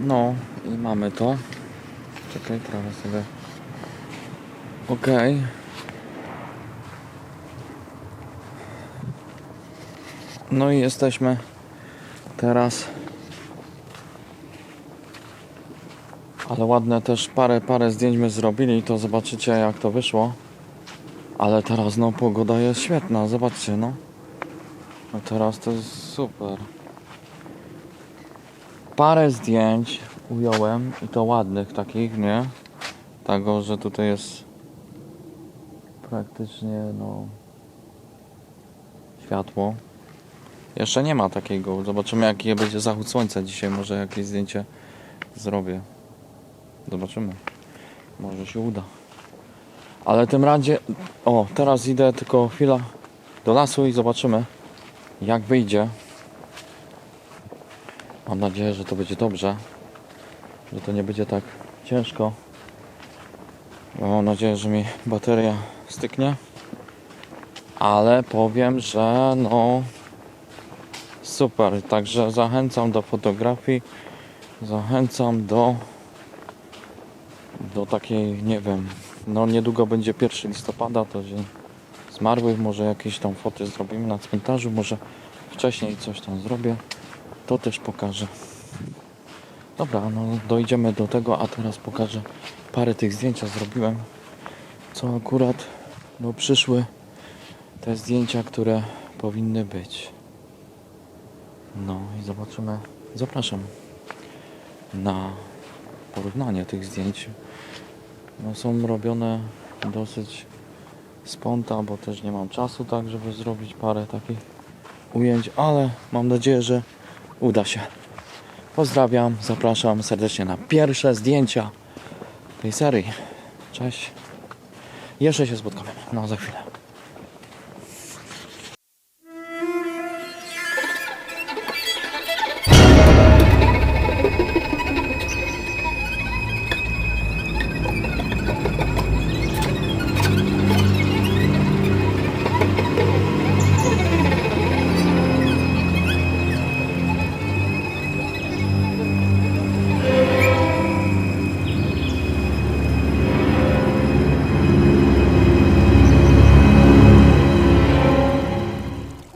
No i mamy to. Czekaj, trochę sobie. Okej. No i jesteśmy teraz. Ale ładne też parę, parę zdjęć my zrobili, to zobaczycie jak to wyszło. Ale teraz no pogoda jest świetna, zobaczcie no. No teraz to jest super. Parę zdjęć ująłem i to ładnych takich, nie? Tego, że tutaj jest praktycznie no światło. Jeszcze nie ma takiego. Zobaczymy jaki będzie zachód słońca dzisiaj. Może jakieś zdjęcie zrobię. Zobaczymy. Może się uda. Ale tym razie. O, teraz idę tylko chwila do lasu i zobaczymy jak wyjdzie. Mam nadzieję, że to będzie dobrze. Że to nie będzie tak ciężko. Mam nadzieję, że mi bateria styknie. Ale powiem, że no super. Także zachęcam do fotografii. Zachęcam do do takiej, nie wiem, no niedługo będzie 1 listopada, to dzień zmarłych, może jakieś tam foty zrobimy na cmentarzu, może wcześniej coś tam zrobię, to też pokażę. Dobra, no dojdziemy do tego, a teraz pokażę parę tych zdjęcia zrobiłem, co akurat no przyszły te zdjęcia, które powinny być. No i zobaczymy, zapraszam na porównanie tych zdjęć. No, są robione dosyć sponta, bo też nie mam czasu tak, żeby zrobić parę takich ujęć, ale mam nadzieję, że uda się. Pozdrawiam, zapraszam serdecznie na pierwsze zdjęcia tej serii. Cześć. Jeszcze się spotkamy. No za chwilę.